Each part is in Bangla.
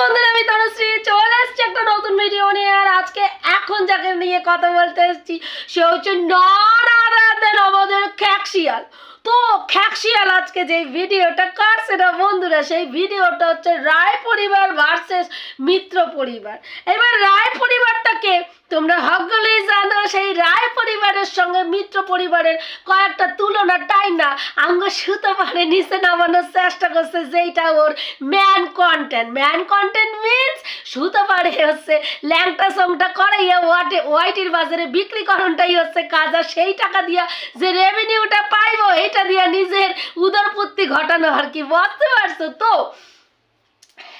বন্ধুরা, আমি তনুশ্রী চলে এসেছি একটা নতুন ভিডিও নিয়ে, আর আজকে এখন যাকে নিয়ে কথা বলতে এসেছি, সে হচ্ছে নারায়ণ আমাদের খ্যাকশিয়াল তো খ্যাকশিয়াল আজকে যে ভিডিওটা কাটছে না বন্ধুরা, সেই ভিডিওটা হচ্ছে রায় পরিবার ভার্সেস মিত্র পরিবার। এবার রায় পরিবারটাকে তোমরা সকলেই জানো, সেই রায় পরিবারের সঙ্গে মিত্র পরিবারের কয়েকটা তুলনা টাই না। আঙ্গ সুতো পারে নিচে নামানোর চেষ্টা করছে, যেইটা ওর man content man content means সুতো পারে হচ্ছে, ল্যাংটা সংটা করাইয়া ওয়াটে, ওয়াইটির বাজারে বিক্রিকরণটাই হচ্ছে কাজ সেই টাকা দিয়া যে রেভিনিউটা পাইবো এটা দিয়ে নিজের উদরপত্তি ঘটানো আর কি বুঝতে পারছ তো?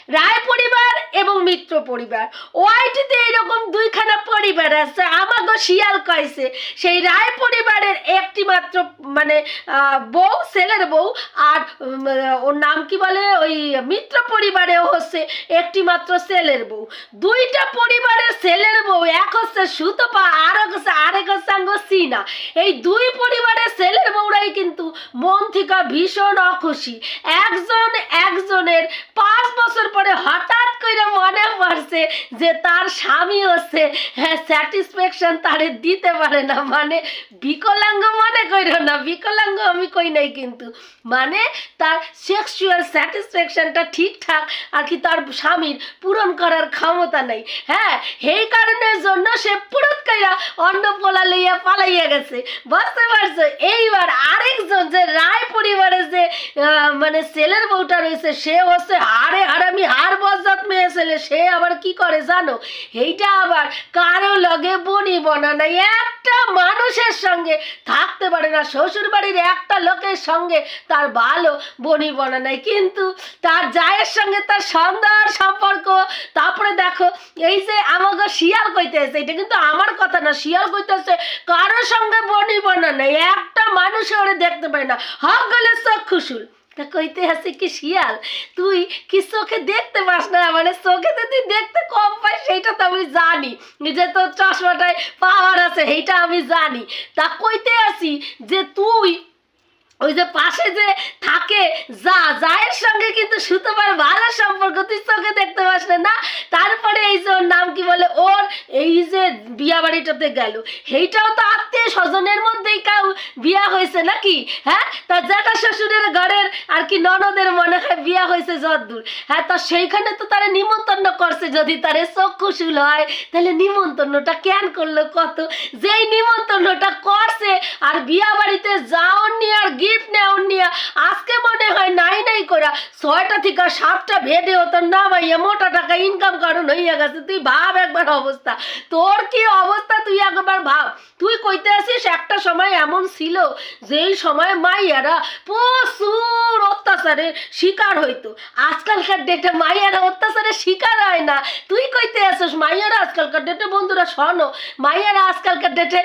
রায় পরিবার এবং মিত্র পরিবার। ওয়াইটিতে এরকম দুইখানা পরিবার আছে, আমাগো শিয়াল কয়েছে সেই রায় পরিবারের একটি মাত্র মানে বউ, ছেলের বউ, আর ওর নাম কি বলে, ওই মিত্র পরিবারেও হচ্ছে একটি মাত্র ছেলের বউ। দুইটা পরিবারের ছেলের বউ, এক হচ্ছে সুতপা, আর হচ্ছে আরেক হচ্ছে আঙ্গ সিনা। এই দুই পরিবারের ছেলের বউরাই কিন্তু মন থেকে ভীষণ অখুশি। একজন একজনের পাঁচ বছর পরে হঠাৎ করে মনে পড়ছে যে তার স্বামী হচ্ছে হ্যাঁ স্যাটিসফ্যাকশন তারে দিতে পারে না। মানে বিকলাঙ্গ মনে কইরো না, বিকলাঙ্গ আমি কই নাই কিন্তু। মানে তার সেক্সুয়াল স্যাটিসফ্যাকশনটা ঠিকঠাক আর কি তার স্বামীর পূরণ করার ক্ষমতা নেই। হ্যাঁ এই কারণের জন্য সে পুরুত কইরা অন্য পোলা লইয়া পালাইয়া গেছে। বুঝতে পারছ? এইবার আরেকজন যে রায় পরিবারের যে মানে ছেলের বউটা রয়েছে, সে হচ্ছে হারে হারামি হার বজাত মেয়ে ছেলে, সে আবার কি করে জানো? এইটা আবার কারও লগে বনি বনা নাই। একটা মানুষের সঙ্গে থাকতে পারে না শ্বশুর বাড়ির একটা লোকের সঙ্গে তার ভালো বনি বনা নাই। কিন্তু তার জায়ের সঙ্গে তার সুন্দর সম্পর্ক, তারপরে দেখো, এই যে আমাকে শিয়াল কইতেছে, এটা কিন্তু আমার কথা না, শিয়াল কইতেছে কারোর সঙ্গে বনি বনা নাই। একটা মানুষ ওরে দেখতে পায় না। হক গেলে চক্ষুশুল। তা কইতে আছে কি শিয়াল? তুই কি চোখে দেখতে পাস না? মানে চোখে তো তুই দেখতে কম পাই, সেইটা তো আমি জানি। যে তোর চশমাটায় পাওয়ার আছে, সেইটা আমি জানি। তা কইতে আছি যে তুই ওই যে পাশে যে থাকে যা, জায়ের সঙ্গে কিন্তু সুতোবার ভালো সম্পর্ক, তুই চোখে দেখতে পাস না তারপরে এই যে ওর নাম কি বলে? ওর এই যে বিয়া বাড়িটাতে গেল। সেইটাও তো আত্মীয় স্বজনের মধ্যেই কাউ বিয়া হয়েছে নাকি? হ্যাঁ? তার জ্যাঠা শ্বশুরের ঘরের আর কি ননদের মনে হয় বিয়া হয়েছে যদ্দূর। হ্যাঁ তা সেইখানে তো তারা নিমন্ত্রণ করছে যদি তারে চক্ষুশুল হয়, তাহলে নিমন্ত্রণটা কেন করল কত? যেই নিমন্ত্রণটা করছে, আর বিয়া বাড়িতে যাওয়ার নিয়ে আর গিফট নেওয়ার নিয়ে আজকে মনে হয় নাই নাই করা ছয়টা থেকে সাতটা ভেটে হতো না ভাইয়া, মোটা টাকা ইনকাম কারণ হইয়া গেছে। তুই ভাব একবার অবস্থা। তোর কি অবস্থা তুই একবার ভাব। তুই কইতে আসিস একটা সময় এমন ছিল যেই সময় মাইয়ারা প্রচুর অত্যাচারের শিকার হইতো। আজকালকার ডেটে মাইয়ারা অত্যাচারের শিকার হয় না। তুই কইতে আসিস মাইয়ারা আজকালকার ডেটে বন্ধুরা শোনো, মাইয়ারা আজকালকার ডেটে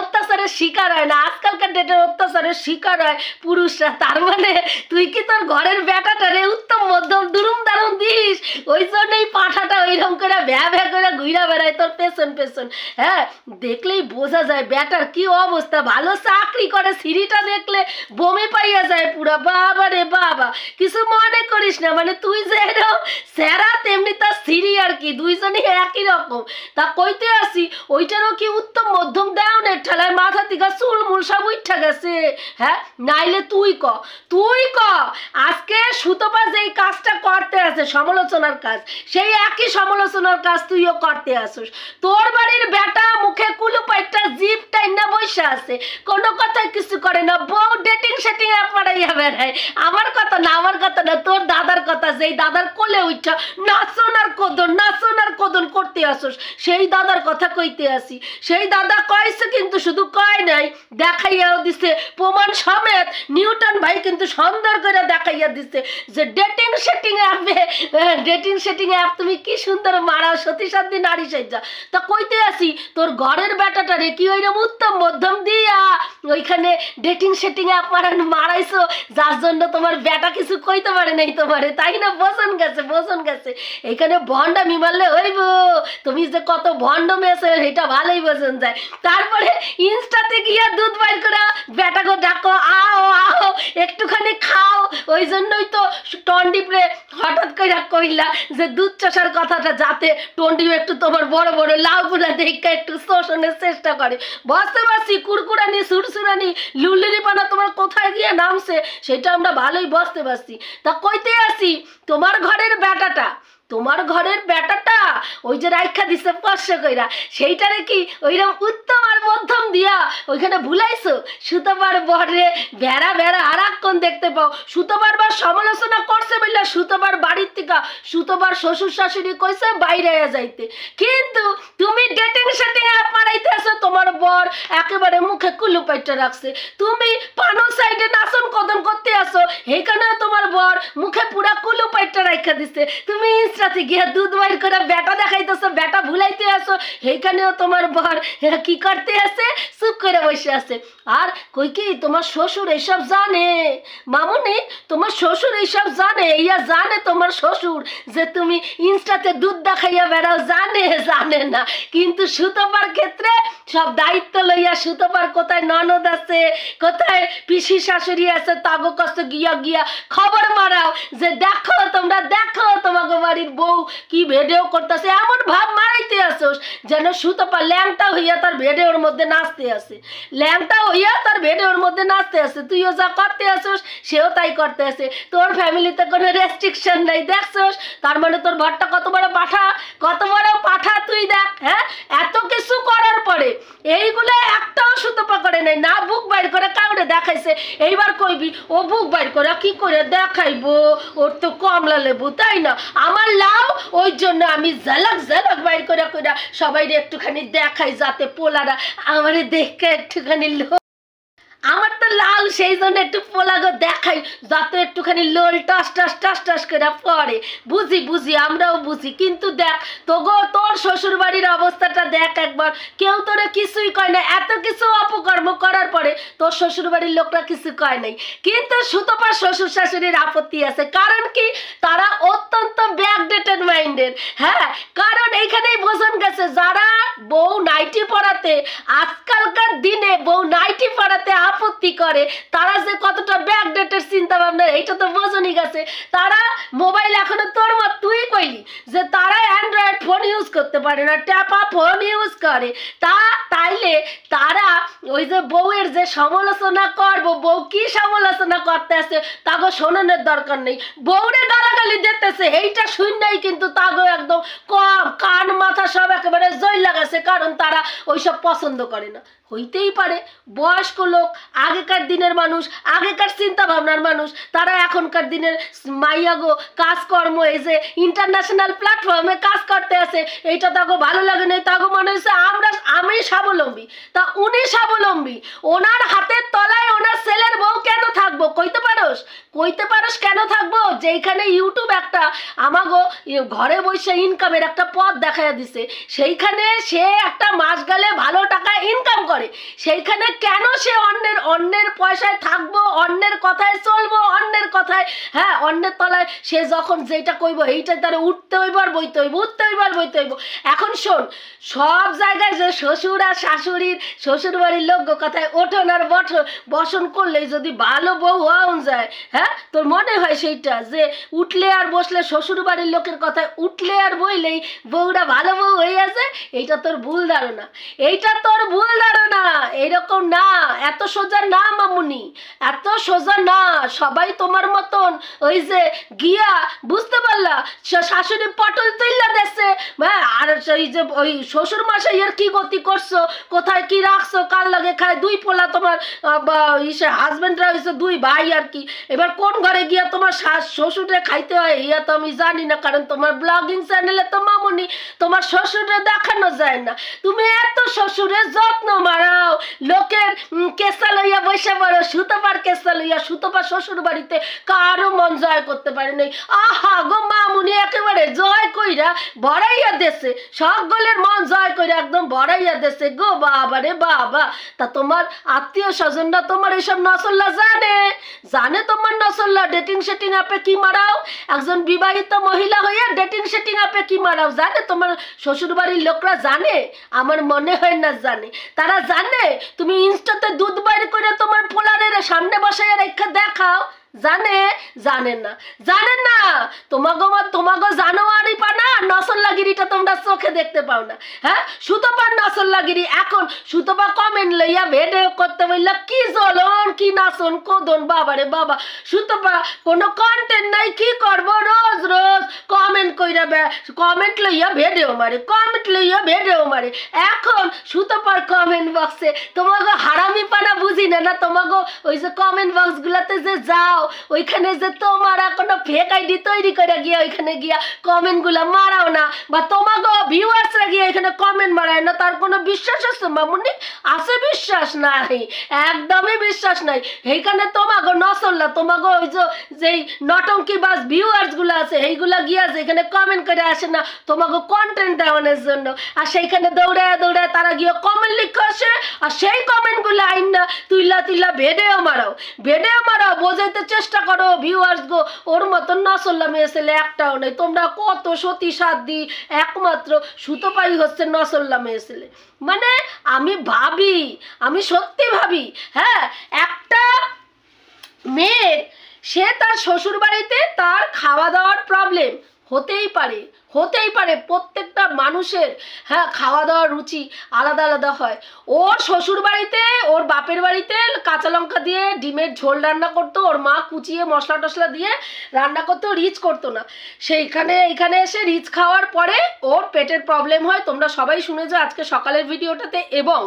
অত্যাচারের শিকার হয় না। আজকালকার ডেটে অত্যাচারের শিকার হয় পুরুষরা। তার মানে তুই কি তোর ঘরের বেটাটারে উত্তম, মধ্যম, দুরুম দারুম দিস। ওই জন্যই পাঠাটা ওইরকম করে ভ্যা ভ্যা করে ঘুরা বেড়ায় তোর পেছন পেছন। হ্যাঁ দেখলেই বোঝা যায় বেটার কি অবস্থা। ভালো চাকরি করে, সিঁড়িটা দেখলে বমি পাইয়া যায় পুরা। বাবা রে বাবা, কিছু মনে করিস না। মানে তুই যে এরকম স্যারা তেমনি তার সিঁড়ি আর কি, দুইজনই একই রকম। তা কইতে আসি, ওইটারও কি উত্তম, মধ্যম দেও নে ঠেলায় মাথা থেকে চুল মুল সব উঠা গেছে? হ্যাঁ নাইলে তুই ক। তুই ক? আজকে সুতপা যেই কাজটা করতে আছে, সমালোচনার কাজ, সেই একই সমালোচনার কাজ তুইও করতে আসিস। তোর বাড়ির বেটা মুখে কুলু পাইটা জিপ টাইনা বসে আছে। কোনো কথাই কিছু করে না। বউ ডেটিং সেটিং পাড়াইয়া বেড়ায়। আমার কথা না, আমার কথা না, তোর দাদার কথা, যেই দাদার কোলে উঠা নাচন আর কদন, নাচন আর কদন করতে আসোস। সেই দাদার কথা কইতে আসি। সেই দাদা কয়েছে কিন্তু শুধু কয় নাই, দেখাইয়াও দিছে। প্রমাণ সমেত নিউটন ভাই কিন্তু সুন্দর করে দেখাইয়া দিছে যে ডেটিং সেটিং অ্যাপে ডেটিং সেটিং অ্যাপ তুমি কি সুন্দর মারাও সতী সাধ্যী নারী সজ্জা তা কইতে আসি, তোর ঘরের বেটাটা রে কি ওইরকম উত্তম মধ্যম দিয়া ওইখানে ডেটিং সেটিং অ্যাপ মারান মারাইছো, যার জন্য তোমার বেটা কিছু কইতে পারে নাই তোমারে, তাই না? বসন গেছে বসন গেছে। এখানে ভণ্ডামি মারলে হইব, তুমি যে কত ভণ্ড মেয়েছে সেটা ভালোই বোঝেন যায়। তারপরে ইনস্টাতে গিয়া দুধ বাইর করে, বেটাকে ডাকো, আও আও একটুখানি খাও, ওই জন্যই তো টন্ডিপরে হঠাৎ করে কইলা যে দুধ চষার কথাটা যাতে টন্ডিও একটু তোমার বড় বড় লাউগুলা দেখে একটু শোষণের চেষ্টা করে। বসতে পারছি কুরকুরানি, সুরসুরানি লুলিরি পানা তোমার কোথায় গিয়ে নামছে, সেটা আমরা ভালোই বসতে পারছি তা কইতে আসি, তোমার ঘরের বেটাটা তোমার ঘরের বেটাটা ওই যে রাইখা দিছে স্পর্শ কইরা। সেইটারে কি ওইরকম উত্তম আর মধ্যম দিয়া ওইখানে ভুলাইছো? সুতোবার বরে বেড়া বেড়া আর কোন দেখতে পাও। সুতোবার বার সমালোচনা করছে বললে সুতোবার বাড়ির থেকে সুতোবার শ্বশুর শাশুড়ি কইছে বাইরে যাইতে। কিন্তু তুমি ডেটিং সেটিং অ্যাপ মারাইতে আসো তোমার বর একেবারে মুখে কুলু পাইটা রাখছে। তুমি পানো সাইডে নাচন কদন করতে আসো এইখানে তোমার বর মুখে পুরা কুলু পাইটা রাখা দিছে। তুমি ইনস্টাতে গিয়ে দুধ বাইর করে বেটা দেখাইতেছো বেটা আসো এইখানেও তোমার বর কি করতে আছে? চুপ করে বসে আছে। আর কই কি, তোমার শ্বশুর এইসব জানে? মামুনি, তোমার শ্বশুর এইসব জানে? ইয়া জানে তোমার শ্বশুর যে তুমি ইনস্টাতে দুধ দেখাইয়া বেড়াও? জানে জানে না। কিন্তু সুতপার ক্ষেত্রে সব দায়িত্ব লইয়া সুতপার কোথায় ননদ আছে, কোথায় পিসি শাশুড়ি আছে, তাগো কষ্ট গিয়া গিয়া খবর মারাও যে দেখো, তোমরা দেখো তোমাকে বাড়ির বউ কি ভিডিও করতেছে, এমন ভাব মারাইতে আসোস যেন সুতপা ল্যাংটা হইয়া তার ভিডিওর মধ্যে নাচতে আসে। ল্যাংটা হইয়া তার ভিডিওর মধ্যে নাচতে আসে। তুইও যা করতে আসোস, সেও তাই করতে আসে। তোর ফ্যামিলিতে কোনো রেস্ট্রিকশন নেই, দেখছোস? তার মানে তোর ঘরটা কত বড় পাঠা? কত বড় পাঠা তুই দেখ হ্যাঁ? এত কিছু করার পরে এইগুলো একটাও করে নাই, না বুক বাইর করে কাউরে দেখাইছে। এইবার কইবি, ও বুক বাইর করে কি করে দেখাইবো? ওর তো কমলা লেবু, তাই না? আমার লাভ ওই জন্য আমি ঝালাক ঝালাক বাইর করে করে সবাই একটুখানি দেখাই যাতে পোলারা আমারে দেখে একটুখানি লো আমার তো লাল, সেই জন্য একটু পোলাগো দেখাই, যাতে একটুখানি লোল টাস টাস টাস টাস করে পড়ে। বুঝি বুঝি, আমরাও বুঝি। কিন্তু দেখ, তোগো, তোর শ্বশুর বাড়ির অবস্থাটা দেখ একবার। কেউ তোরে কিছুই কয় না। এত কিছু অপকর্ম করার পরে তোর শ্বশুর বাড়ির লোকরা কিছু কয় নাই। কিন্তু সুতপার শ্বশুর শাশুড়ির আপত্তি আছে। কারণ কি? তারা অত্যন্ত মাইন্ডেড হ্যাঁ কারণ এইখানেই বোঝন গেছে, যারা বউ নাইটি পরাতে, আজকালকার দিনে বউ নাইটি পরাতে আপত্তি করে, তারা যে কতটা ব্যাকডেটের চিন্তা ভাবনা এইটা তো বোঝনই গেছে। তারা মোবাইল এখনও তোর মত তুই কইলি যে তারা অ্যান্ড্রয়েড ফোন ইউজ করতে পারে না, ট্যাপা ফোন ইউজ করে। তা তাইলে তারা ওই যে বউয়ের যে সমালোচনা করব, বউ কি সমালোচনা করতে আছে তাগো শোনানোর দরকার নেই। বউরে গালাগালি দিতেছে, এইটা শুনলেই কিন্তু তাগো একদম কম, কান, মাথা সব একেবারে জয় লাগাছে কারণ তারা ওইসব পছন্দ করে না। হইতেই পারে, বয়স্ক লোক, আগেকার দিনের মানুষ, আগেকার চিন্তা ভাবনার মানুষ, তারা এখনকার দিনের মাইয়াগো কাজকর্ম, এই যে ইন্টারন্যাশনাল প্ল্যাটফর্মে কাজ করতে আছে, এইটা তাগো ভালো লাগে না তাগো মনে হচ্ছে আমরা, আমি স্বাবলম্বী। তা উনি স্বাবলম্বী, ওনার হাতের তলায় ওনার ছেলের বউ কেন থাকব? কইতে পারোস? কইতে পারোস কেন থাকব? যেইখানে ইউটিউব একটা, আমাগো ঘরে বসে ইনকামের একটা পথ দেখা দিছে। সেইখানে সে একটা মাস গেলে ভালো টাকা ইনকাম করে। সেইখানে কেন সে অন্যের অন্যের পয়সায় থাকব, অন্যের কথায় চলবো, অন্যের কথায় হ্যাঁ অন্যের তলায় সে যখন যেটা কইবো এইটা তারা উঠতে হইব আর বইতে হইব, উঠতে হইব আর বইতে হইব। এখন শোন, সব জায়গায় যে শ্বশুর আর শাশুড়ির শ্বশুর বাড়ির লোক কথায় ওঠন আর বঠন বসন করলেই যদি ভালো বউ হওয়া যায় হ্যাঁ তোর মনে হয় সেইটা? যে উঠলে আর বসলে শ্বশুর বাড়ির লোকের কথায় উঠলে আর বইলেই বউরা ভালো বউ হয়ে আছে, এইটা তোর ভুল ধারণা। এইটা তোর ভুল ধারণা এইরকম না, এত সোজা না মামুনি, এত সোজা না, সবাই তোমার মতন। ওই যে গিয়া, বুঝতে পারলা শাশুড়ি পটল তুইলা দেশে আর সেই যে ওই শ্বশুর মশাই এর কি গতি করছ, কোথায় কি রাখছো, কার লাগে খায়, দুই পোলা তোমার ইসে হাজবেন্ডরা হয়েছে দুই ভাই আর কি। এবার কোন ঘরে গিয়া তোমার শাশ শ্বশুরে খাইতে হয়, ইয়া তো আমি জানি না, কারণ তোমার ব্লগিং চ্যানেলে তো মামুনি, তোমার শ্বশুরে দেখানো যায় না। তুমি এত শ্বশুরের যত্ন মারাও, লোকের কেসা লইয়া বসে পড়ো, সুতোপার কেসা লইয়া সুতোপার শ্বশুর বাড়িতে কারও মন জয় করতে পারে নাই। আহা গো মামুনি, একেবারে জয় কইরা ভরাইয়া দেশে সকলের মন জয় করে একদম বড়াইয়া দেশে গো বাবা রে বাবা। তা তোমার আত্মীয় স্বজনরা তোমার এইসব নসল্লা জানে? জানে তোমার নসল্লা ডেটিং সেটিং অ্যাপে কি মারাও? একজন বিবাহিত মহিলা হয়ে ডেটিং সেটিং আপে কি মারাও জানে? তোমার শ্বশুর বাড়ির লোকরা জানে? আমার মনে হয় না জানে। তারা জানে? তুমি ইনস্টাতে দুধ বাইর করে তোমার পোলারের সামনে বসাইয়া রেখে দেখাও। জানে জানেন না। জানেন না, তোমাগো তোমাগো জানোয়ারি পানা নসল্লাগিরিটা তোমরা চোখে দেখতে পাও না। হ্যাঁ? সুতোপার নসল্লাগিরি এখন সুতোপা কমেন্ট লইয়া ভিডিও করতে বললা, কি জ্বলন, কি নাচন, কোদন, বাবারে বাবা। সুতোপা, কোনো কন্টেন্ট নাই, কি করব রোজ রোজ? কমেন্ট কইরা কমেন্ট লইয়া ভিডিও মারে কমেন্ট লইয়া ভিডিও মারে। এখন সুতোপার কমেন্ট বক্সে তোমাগো হারামি পানা বুঝি না না তোমাগো ওই যে কমেন্ট বক্স গুলাতে যে যাও ওইখানে যে তোমরা কোনো ফেক আইডি তৈরি করে গিয়ে ওইখানে গিয়া কমেন্টগুলা মারাও না, বা তোমাগো ভিউয়ার্সরা গিয়ে এখানে কমেন্ট মারায় না, তার কোনো বিশ্বাস আছে মামুনি? আছে বিশ্বাস নাই, একদমই বিশ্বাস নাই। এইখানে তোমাগো নসল্লা তোমাগো ওই যেই নটঙ্কি বাস ভিউয়ার্সগুলো আছে এইগুলা গিয়া যে এখানে কমেন্ট করে আসে না, তোমাকে কন্টেন্ট দেওয়ানোর জন্য। আর সেইখানে দৌড়ায় দৌড়ায় তারা গিয়ে কমেন্ট লিখে আসে, আর সেই কমেন্টগুলো আইন না, তুইলা তুইলা ভেডেও মারাও। ভেডেও মারাও, বোঝাইতে চেষ্টা করো ভিউয়ার্স গো। ওর মতন নসল্লা মেয়ে ছেলে একটাও নেই। তোমরা কত সতী সাধ্যি একমাত্র সুতোপাই হচ্ছে নসল্লা মেয়ে ছেলে। মানে আমি ভাবি, আমি সত্যি ভাবি হ্যাঁ একটা মেয়ের, সে তার শ্বশুর বাড়িতে তার খাওয়া দাওয়ার প্রবলেম হতেই পারে। হতেই পারে, প্রত্যেকটা মানুষের হ্যাঁ খাওয়া দাওয়ার রুচি আলাদা আলাদা হয়। ওর শ্বশুর বাড়িতে ওর বাপের বাড়িতে কাঁচা লঙ্কা দিয়ে ডিমের ঝোল রান্না করতো, ওর মা কুচিয়ে মশলা টশলা দিয়ে রান্না করতো, রিচ করতো না। সেইখানে, এইখানে এসে রিচ খাওয়ার পরে ওর পেটের প্রবলেম হয়, তোমরা সবাই শুনেছো আজকে সকালের ভিডিওটাতে, এবং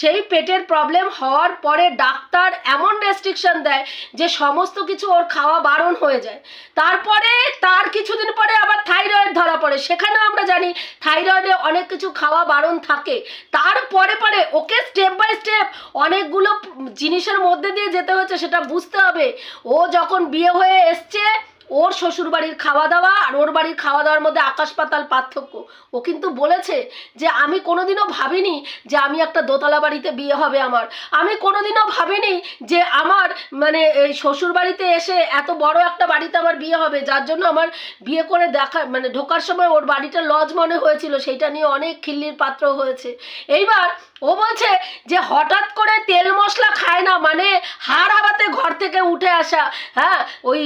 সেই পেটের প্রবলেম হওয়ার পরে ডাক্তার এমন রেস্ট্রিকশন দেয় যে সমস্ত কিছু ওর খাওয়া বারণ হয়ে যায়। তারপরে, তার কিছুদিন পরে আবার থাইরয়েড ধরা পড়ে। সেখানেও আমরা জানি থাইরয়েডে অনেক কিছু খাওয়া বারণ থাকে। তারপরে পরে ওকে স্টেপ বাই স্টেপ অনেকগুলো জিনিসের মধ্যে দিয়ে যেতে হচ্ছে সেটা বুঝতে হবে। ও যখন বিয়ে হয়ে এসছে ওর শ্বশুর বাড়ির খাওয়া দাওয়া আর ওর বাড়ির খাওয়া দাওয়ার মধ্যে আকাশ পাতাল পার্থক্য। ও কিন্তু বলেছে যে আমি কোনোদিনও ভাবিনি যে আমি একটা দোতলা বাড়িতে বিয়ে হবে আমার। আমি কোনোদিনও ভাবিনি যে আমার মানে এই শ্বশুর বাড়িতে এসে এত বড় একটা বাড়িতে আমার বিয়ে হবে। যার জন্য আমার বিয়ে করে দেখা মানে ঢোকার সময় ওর বাড়িটা লজ মনে হয়েছিল। সেইটা নিয়ে অনেক খিল্লির পাত্র হয়েছে। এইবার ও বলছে যে হঠাৎ করে তেল মশলা খায় না মানে হাড় হাবাতে ঘর থেকে উঠে আসা। হ্যাঁ ওই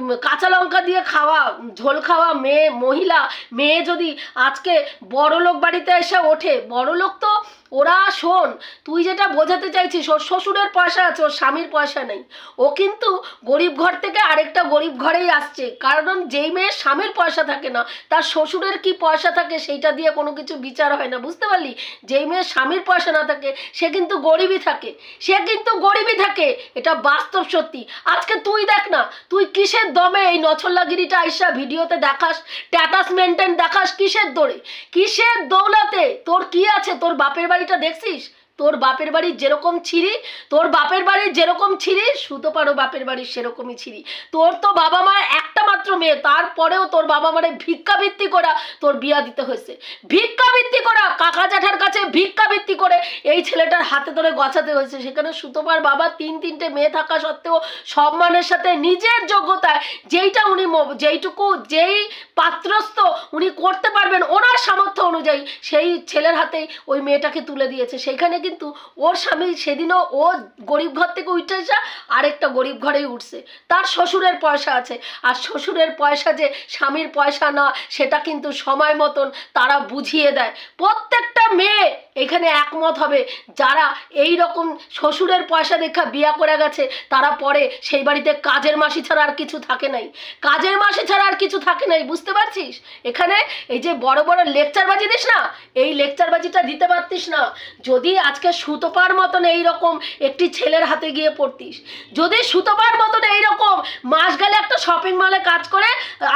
উম, কাঁচা লঙ্কা দিয়ে খাওয়া, ঝোল খাওয়া মেয়ে, মহিলা, মেয়ে যদি আজকে বড় লোক বাড়িতে এসে ওঠে বড় লোক তো ওরা শোন, তুই যেটা বোঝাতে চাইছিস, ওর শ্বশুরের পয়সা আছে, ওর স্বামীর পয়সা নেই। ও কিন্তু গরিব ঘর থেকে আরেকটা গরিব ঘরেই আসছে। কারণ যেই মেয়ের স্বামীর পয়সা থাকে না, তার শ্বশুরের কি পয়সা থাকে সেইটা দিয়ে কোনো কিছু বিচার হয় না। বুঝতে পারলি? যেই মেয়ের স্বামীর পয়সা না থাকে, সে কিন্তু গরিবই থাকে। সে কিন্তু গরিবই থাকে। এটা বাস্তব সত্যি। আজকে তুই দেখ না, তুই কিসের দমে এই নছল্লাগিরিটা আইসা ভিডিওতে দেখাস স্ট্যাটাস মেনটেন দেখাস কিসের দৌড়ে কিসের দৌলাতে? তোর কি আছে? তোর বাপের বাড়িটা দেখছিস? তোর বাপের বাড়ি যেরকম ছিঁড়ি, তোর বাপের বাড়ির যেরকম ছিঁড়ি, সুতো পারো বাপের বাড়ির সেরকমই ছিঁড়ি। তোর তো বাবা মার একটা মাত্র মেয়ে, তারপরেও তোর বাবা মারে ভিক্ষাবৃত্তি করা তোর বিয়া দিতে হয়েছে। ভিক্ষাবৃত্তি করা, কাকা জ্যাঠার কাছে ভিক্ষাবৃত্তি করে এই ছেলেটার হাতে ধরে গছাতে হয়েছে। সেখানে সুতোপার বাবা তিন তিনটে মেয়ে থাকা সত্ত্বেও সম্মানের সাথে নিজের যোগ্যতায় যেইটা উনি যেইটুকু যেই পাত্রস্থ উনি করতে পারবেন ওনার সামর্থ্য অনুযায়ী সেই ছেলের হাতেই ওই মেয়েটাকে তুলে দিয়েছে। সেইখানে কিন্তু ওর স্বামী সেদিনও ও গরিব ঘর থেকে উঠে আসা আরেকটা গরিব ঘরেই উঠছে। তার শ্বশুরের পয়সা আছে। আর শ্বশুরের পয়সা যে স্বামীর পয়সা না, সেটা কিন্তু সময় মতন তারা বুঝিয়ে দেয়। প্রত্যেকটা মেয়ে এখানে একমত হবে। যারা এই রকম শ্বশুরের পয়সা দেখা বিয়া করে গেছে, তারা পরে সেই বাড়িতে কাজের মাসি ছাড়া আর কিছু থাকে নাই। কাজের মাসি ছাড়া আর কিছু থাকে নাই, বুঝতে পারছিস? এখানে এই যে বড় বড় লেকচার বাজি দিস না, এই লেকচার বাজিটা দিতে পারতিস না। যদি আজকে সুতোপার মতন এই রকম একটি ছেলের হাতে গিয়ে পড়তিস। যদি সুতোপার মতন এই রকম মাস গেলে একটা শপিং মলে কাজ করে,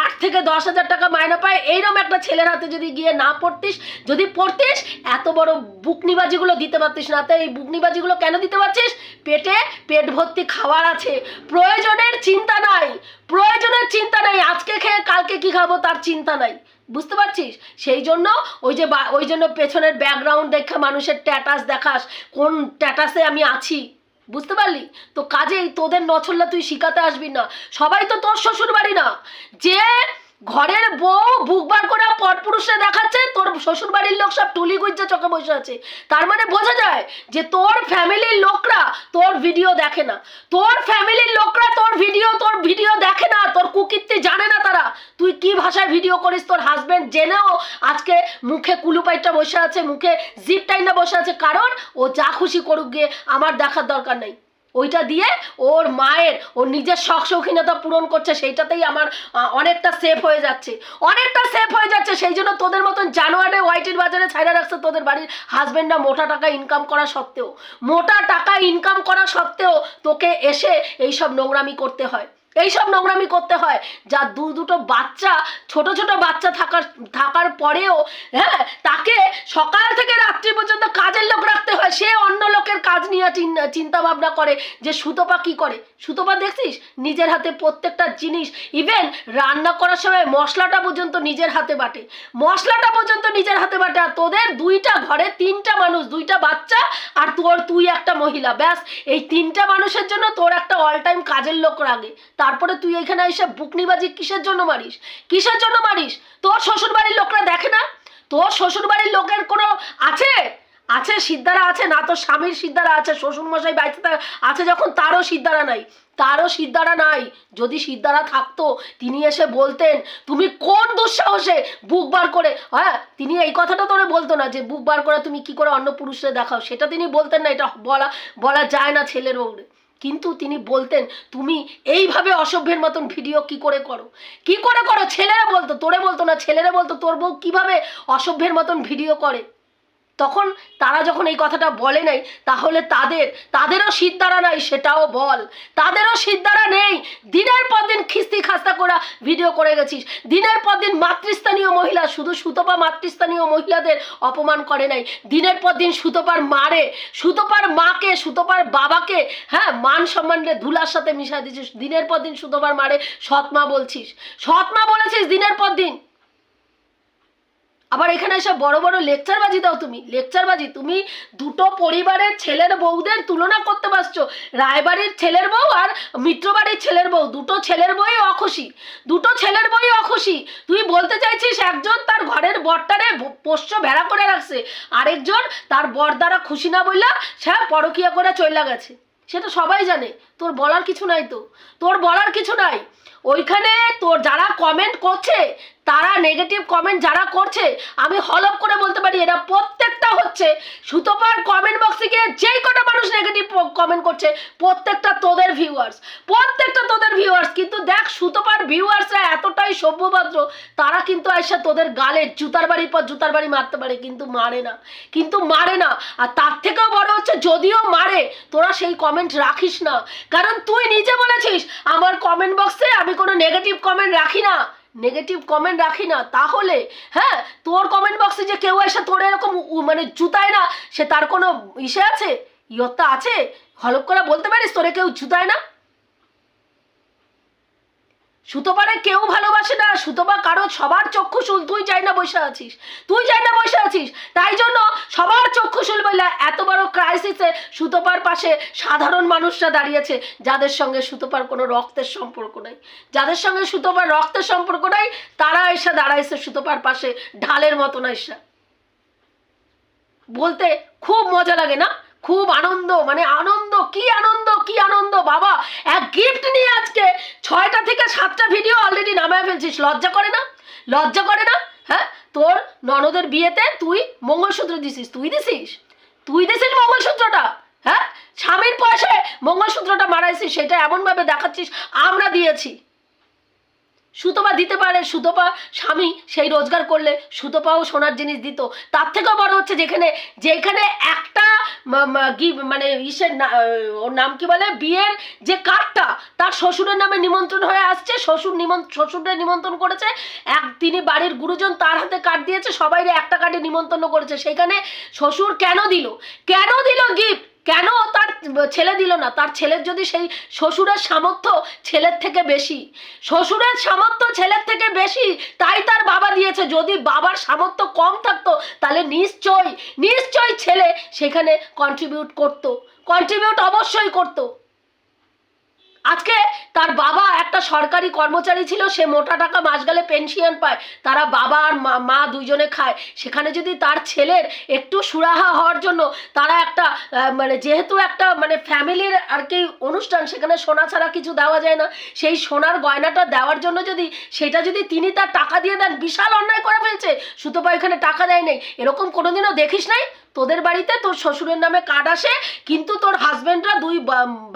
আট থেকে দশ হাজার টাকা মাইনে পায়, এইরকম একটা ছেলের হাতে যদি গিয়ে না পড়তিস, যদি পড়তিস, এত বড় বুকনিবাজিগুলো দিতে পারতিস না। তাই এই বুকনিবাজিগুলো কেন দিতে পারছিস? পেটে পেট ভর্তি খাবার আছে। প্রয়োজনের চিন্তা নাই। প্রয়োজনের চিন্তা নেই, আজকে খেয়ে কালকে কি খাব তার চিন্তা নাই। বুঝতে পারছিস? সেই জন্য ওই যে ওই জন্য পেছনের ব্যাকগ্রাউন্ড দেখে মানুষের ট্যাটাস দেখাস, কোন ট্যাটাসে আমি আছি। বুঝতে পারলি? তো কাজেই তোদের নছল্লা তুই শিখাতে আসবি না। সবাই তো তোর শ্বশুর বাড়ি না। যে ঘরের বউ বুকবার করে পরপুরুষে দেখাচ্ছে, তোর শ্বশুর বাড়ির লোক সব টুলি গুজ্জে চোখে বসে আছে। তার মানে বোঝা যায় যে তোর ফ্যামিলির লোকরা তোর ভিডিও দেখে না। তোর ফ্যামিলির লোকরা তোর ভিডিও তোর ভিডিও দেখে না, তোর কুকীর্তি জানে না তারা। তুই কি ভাষায় ভিডিও করিস, তোর হাজবেন্ড জেনেও আজকে মুখে কুলুপাইটা বসে আছে, মুখে জিপ টাইনা বসে আছে। কারণ ও যা খুশি করুক গিয়ে আমার দেখার দরকার নেই। ওইটা দিয়ে ওর মায়ের, ওর নিজের শখ শৌখিনতা পূরণ করছে, সেইটাতেই আমার অনেকটা সেফ হয়ে যাচ্ছে। অনেকটা সেফ হয়ে যাচ্ছে, সেই জন্য তোদের মতন জানুয়ারে হোয়াইটের বাজারে ছাইরা রাখছে তোদের বাড়ির হাজব্যান্ডরা মোটা টাকা ইনকাম করা সত্ত্বেও। মোটা টাকা ইনকাম করা সত্ত্বেও তোকে এসে এইসব নোংরামি করতে হয়। এইসব নোংরামি করতে হয়। যা দু দুটো বাচ্চা, ছোট ছোট বাচ্চা থাকার থাকার পরেও হ্যাঁ তাকে সকাল থেকে রাত্রি পর্যন্ত কাজের লোক রাখতে হয়। সে অন্য লোকের কাজ নিয়ে চিন- চিন্তা ভাবনা করে যে সুতোপা কি করে। সুতোপা দেখছিস? নিজের হাতে প্রত্যেকটা জিনিস। ইভেন রান্না করার সময় মশলাটা পর্যন্ত নিজের হাতে বাটে। মশলাটা পর্যন্ত নিজের হাতে বাটে। আর তোদের দুইটা ঘরে তিনটা মানুষ, দুইটা বাচ্চা আর তোর, তুই একটা মহিলা। ব্যাস, এই তিনটা মানুষের জন্য তোর একটা অল টাইম কাজের লোক লাগে তারপরে তুই এখানে এসে বুকনিবাজি কিসের জন্য মারিস? কিসের জন্য মারিস? তোর শ্বশুর বাড়ির লোকরা দেখে না? তোর শ্বশুর বাড়ির লোকের কোনো আছে? আছে সিদ্ধারা আছে, না তোর স্বামীর সিদ্ধারা আছে শ্বশুর মশাই বাড়িতে আছে যখন তারও সিদ্ধারা নাই। তারও সিদ্ধারা নাই। যদি সিদ্ধারা থাকতো, তিনি এসে বলতেন, তুমি কোন দুঃসাহসে বুক বার করে হ্যাঁ তিনি এই কথাটা তোরে বলতো না যে, বুক বার করে তুমি কি করে অন্য পুরুষরে দেখাও? সেটা তিনি বলতেন না, এটা বলা বলা যায় না ছেলের বউরে কিন্তু তিনি বলতেন, তুমি এইভাবে অসভ্যের মতন ভিডিও কি করে করো? কি করে করো? ছেলেরা বলতো, তোরে বলতো না, ছেলেরা বলতো, তোর বউ কীভাবে অসভ্যের মতন ভিডিও করে? তখন তারা যখন এই কথাটা বলে নাই, তাহলে তাদের, তাদেরও সিদ্ধারা নাই, সেটাও বল। তাদেরও সিদ্ধারা নেই। দিনের পর দিন খিস্তি খাস্তা করা ভিডিও করে গেছিস। দিনের পর দিন মাতৃস্থানীয় মহিলা, শুধু সুতপা মাতৃস্থানীয় মহিলাদের অপমান করে নাই। দিনের পর দিন সুতপার মারে, সুতপার মাকে, সুতপার বাবাকে হ্যাঁ মান সম্মানকে ধুলার সাথে মিশা দিছিস দিনের পর দিন সুতপার মারে, সৎমা বলছিস। সৎমা বলেছিস দিনের পর দিন। আবার এখানে এসে বড় বড় লেকচার বাজি দাও তুমি লেকচার বাজি তুমি দুটো পরিবারের ছেলের বউদের তুলনা করতে পারছ রায়বাড়ির ছেলের বউ আর মিত্রবাড়ির ছেলের বউ, দুটো ছেলের বই অখুশি, দুটো ছেলের বই অখুশি। তুই বলতে চাইছিস একজন তার ঘরের বরটারে পোষ্য ভেড়া করে রাখছে, আরেকজন তার বর দ্বারা খুশি না বললা সে পরকিয়া করে চইলা গেছে। সেটা সবাই জানে, তোর বলার কিছু নাই তো। তোর বলার কিছু নাই। ওইখানে তোর যারা কমেন্ট করছে তারা নেগেটিভ কমেন্ট যারা করছে, আমি হলপ করে বলতে পারি, এরা প্রত্যেকটা হচ্ছে সুতপার কমেন্ট বক্সে গিয়ে যেই কটা মানুষ নেগেটিভ কমেন্ট করছে, প্রত্যেকটা তোদের ভিউয়ার্স প্রত্যেকটা তোদের ভিউয়ার্স কিন্তু দেখ সুতপার ভিউয়ার্সরা এতটাই সভ্যভদ্র, তারা কিন্তু এসে তোদের গালে জুতার বাড়ির পর জুতার বাড়ি মারতে পারে, কিন্তু মারে না, কিন্তু মারে না, আর তার থেকেও বড় হচ্ছে যদিও মারে, তোরা সেই কমেন্ট রাখিস না, কারণ তুই নিজে বলেছিস, আমার কমেন্ট বক্সে আমি কোনো নেগেটিভ কমেন্ট রাখি না। নেগেটিভ কমেন্ট রাখি না, তাহলে হ্যাঁ তোর কমেন্ট বক্সে যে কেউ এসে তোর এরকম মানে জুতায় না, সে তার কোনো ইসে আছে? ইয়ত্তা আছে? হলপ করে বলতে পারিস তোরে কেউ জুতায় না? সুতোপারে কেউ ভালোবাসে না, সুতোপা কারও সবার চক্ষুশুল তুই চাই না বসে আছিস, তুই চাই না বসে আছিস। তাই জন্য সবার চক্ষুশুল বলে এত বড় ক্রাইসিসে সুতোপার পাশে সাধারণ মানুষরা দাঁড়িয়েছে, যাদের সঙ্গে সুতোপার কোনো রক্তের সম্পর্ক নাই। যাদের সঙ্গে সুতোপার রক্তের সম্পর্ক নাই, তারা এসে দাঁড়াইছে সুতোপার পাশে, ঢালের মতন এসে। বলতে খুব মজা লাগে না? খুব আনন্দ মানে আনন্দ, কি আনন্দ কি আনন্দ, বাবা। এক গিফট নিয়ে আজকে ছয়টা থেকে সাতটা ভিডিও অলরেডি নামায় ফেলছিস। লজ্জা করে না? লজ্জা করে না? হ্যাঁ? তোর ননদের বিয়েতে তুই মঙ্গলসূত্র দিছিস। তুই দিছিস? তুই দিছিস মঙ্গলসূত্রটা? হ্যাঁ? স্বামীর পয়সায় মঙ্গলসূত্রটা মারাইছিস সেটা এমনভাবে দেখাচ্ছিস, আমরা দিয়েছি। সুতপা দিতে পারে, সুতপা স্বামী সেই রোজগার করলে সুতপাও সোনার জিনিস দিত। তার থেকেও বড় হচ্ছে যেখানে যেখানে একটা মানে ইসের ওর নাম কি বলে? বিয়ের যে কার্ডটা, তার শ্বশুরের নামে নিমন্ত্রণ হয়ে আসছে, শ্বশুর নিমন্ত্রণ নিমন্ত্রণ করেছে। এক তিনি বাড়ির গুরুজন তার হাতে কার্ড দিয়েছে সবাই একটা কার্ডে নিমন্ত্রণ করেছে। সেখানে শ্বশুর কেন দিল? কেন দিল গিফট কেন তার ছেলে দিল না? তার ছেলের যদি সেই শ্বশুরের সামর্থ্য ছেলের থেকে বেশি, শ্বশুরের সামর্থ্য ছেলের থেকে বেশি, তাই তার বাবা দিয়েছে। যদি বাবার সামর্থ্য কম থাকতো, তাহলে নিশ্চয় নিশ্চয় ছেলে সেখানে কন্ট্রিবিউট করত। কন্ট্রিবিউট অবশ্যই করতো। আজকে তার বাবা একটা সরকারি কর্মচারী ছিল, সে মোটা টাকা মাস গেলে পেনশন পায়। তারা বাবা আর মা দুইজনে খায়। সেখানে যদি তার ছেলের একটু সুরাহা হওয়ার জন্য তারা একটা মানে যেহেতু একটা মানে ফ্যামিলির আর কি অনুষ্ঠান, সেখানে সোনা ছাড়া কিছু দেওয়া যায় না। সেই সোনার গয়নাটা দেওয়ার জন্য যদি সেটা যদি তিনি তার টাকা দিয়ে দেন, বিশাল অন্যায় করে ফেলছে। সুতপা এখানে টাকা দেয় নেই। এরকম কোনোদিনও দেখিস নাই? তোদের বাড়িতে তোর শ্বশুরের নামে কার্ড আসে, কিন্তু তোর হাজবেন্ডরা দুই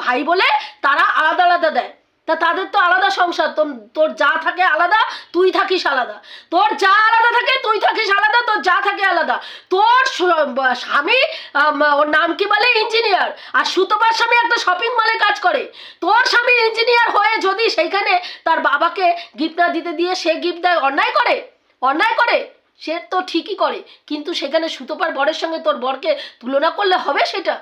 ভাই বলে তারা আলাদা আলাদা দেয়। তা তাদের তো আলাদা সংসার, তোর তোর যা থাকে আলাদা, তুই থাকিস আলাদা। তোর যা আলাদা থাকে, তুই থাকিস আলাদা, তোর যা থাকে আলাদা। তোর স্বামী ওর নাম কি বলে? ইঞ্জিনিয়ার আর সুতপার স্বামী একটা শপিং মলে কাজ করে। তোর স্বামী ইঞ্জিনিয়ার হয়ে যদি সেইখানে তার বাবাকে গিফট না দিতে দিয়ে সে গিফট দেয়, অন্যায় করে? অন্যায় করে? সে তো ঠিকই করে, কিন্তু সেখানে সুতোপার বরের সঙ্গে তোর বরকে তুলনা করলে হবে সেটা?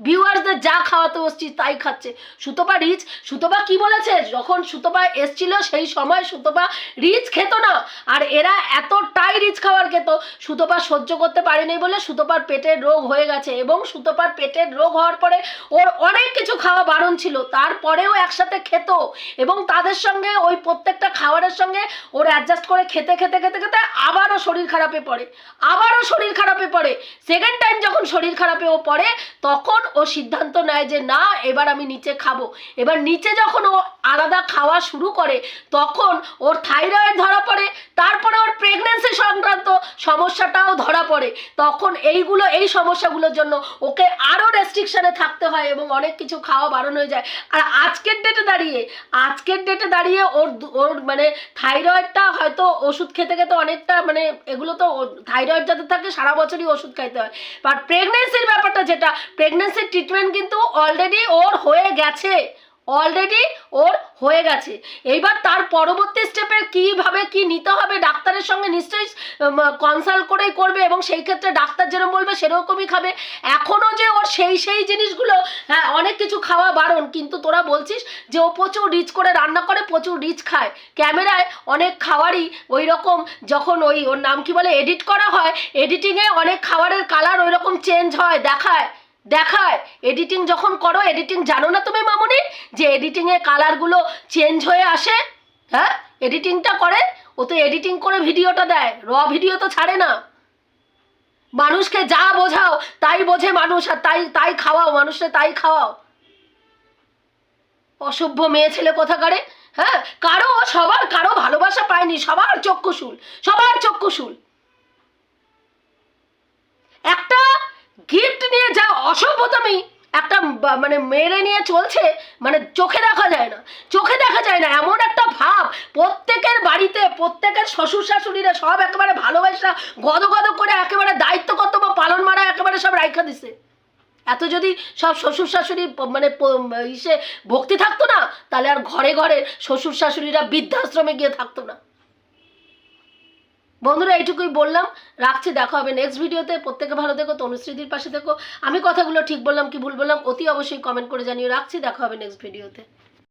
ভিউয়ার্সদের যা খাওয়াতে বসছি তাই খাচ্ছে। সুতপা রিচ, সুতপা কি বলেছে? যখন সুতপা এসছিল, সেই সময় সুতপা রিচ খেত না। আর এরা এতটাই রিচ খাবার খেত, সুতপা সহ্য করতে পারেনি বলে সুতপার পেটের রোগ হয়ে গেছে এবং সুতপার পেটের রোগ হওয়ার পরে ওর অনেক কিছু খাওয়া বারণ ছিল। তারপরেও একসাথে খেত এবং তাদের সঙ্গে ওই প্রত্যেকটা খাবারের সঙ্গে ওর অ্যাডজাস্ট করে খেতে খেতে খেতে খেতে আবারও শরীর খারাপে পড়ে। আবারও শরীর খারাপে পড়ে। সেকেন্ড টাইম যখন শরীর খারাপে ও পড়ে, তখন ও সিদ্ধান্ত নেয় যে, না, এবার আমি নিচে খাব। এবার নিচে যখন ও আলাদা খাওয়া শুরু করে, তখন ওর থাইরয়েড ধরা পড়ে, তারপরে ওর প্রেগনেন্সি সংক্রান্ত সমস্যাটাও ধরা পড়ে। তখন এইগুলো, এই সমস্যাগুলোর জন্য ওকে আরও রেস্ট্রিকশানে থাকতে হয় এবং অনেক কিছু খাওয়া বারণ হয়ে যায়। আর আজকের ডেটে দাঁড়িয়ে, আজকের ডেটে দাঁড়িয়ে ওর ওর মানে থাইরয়েডটা হয়তো ওষুধ খেতে খেতে অনেকটা মানে এগুলো তো থাইরয়েড যাদের থাকে সারা বছরই ওষুধ খাইতে হয়। বাট প্রেগনেন্সির ব্যাপারটা যেটা প্রেগনেন্সির ট্রিটমেন্ট কিন্তু অলরেডি ওর হয়ে গেছে। অলরেডি ওর হয়ে গেছে। এইবার তার পরবর্তী স্টেপে কীভাবে কি নিতে হবে ডাক্তারের সঙ্গে নিশ্চয়ই কনসাল্ট করেই করবে এবং সেই ক্ষেত্রে ডাক্তার যেরকম বলবে সেরকমই খাবে। এখনও যে ওর সেই সেই জিনিসগুলো হ্যাঁ অনেক কিছু খাওয়া বারণ, কিন্তু তোরা বলছিস যে ও প্রচুর রিচ করে রান্না করে, প্রচুর রিচ খায়। ক্যামেরায় অনেক খাবারই ওই রকম যখন ওই, ওর নাম কি বলে এডিট করা হয় এডিটিংয়ে অনেক খাবারের কালার ওই রকম চেঞ্জ হয়, দেখায়। দেখায়। এডিটিং যখন করো এডিটিং জানো না তুমি মামনি? যে এডিটিংয়ে কালারগুলো চেঞ্জ হয়ে আসে? হ্যাঁ? এডিটিংটা করে, ও তো এডিটিং করে ভিডিওটা দেয়। র ভিডিও তো ছাড়ে না। মানুষকে যা বোঝাও, তাই বোঝে মানুষ, আর তাই তাই খাওয়াও, মানুষকে তাই খাওয়াও। অসভ্য মেয়ে ছেলে কোথাকারে? হ্যাঁ? কারও, সবার, কারও ভালোবাসা পায়নি, সবার চক্ষুশুল সবার চক্ষুশুল একটা গিফট নিয়ে যা অসভ্যতামি একটা মানে মেরে নিয়ে চলছে মানে চোখে দেখা যায় না। চোখে দেখা যায় না, এমন একটা ভাব। প্রত্যেকের বাড়িতে, প্রত্যেকের শ্বশুর শাশুড়িরা সব একেবারে ভালোবাসা, গদ গদ করে একেবারে দায়িত্ব কর্তব্য পালন মারা একেবারে সব রাইখা দিছে। এত যদি সব শ্বশুর শাশুড়ি মানে ইসে ভক্তি থাকতো না, তাহলে আর ঘরে ঘরে শ্বশুর শাশুড়িরা বৃদ্ধাশ্রমে গিয়ে থাকতো না। বন্ধুরা, এইটুকুই বললাম। রাখছি, দেখা হবে নেক্সট ভিডিওতে প্রত্যেকে ভালো দেখো তনুশ্রীদির পাশে দেখো আমি কথাগুলো ঠিক বললাম কি ভুল বললাম, অতি অবশ্যই কমেন্ট করে জানিও। রাখছি, দেখা হবে নেক্সট ভিডিওতে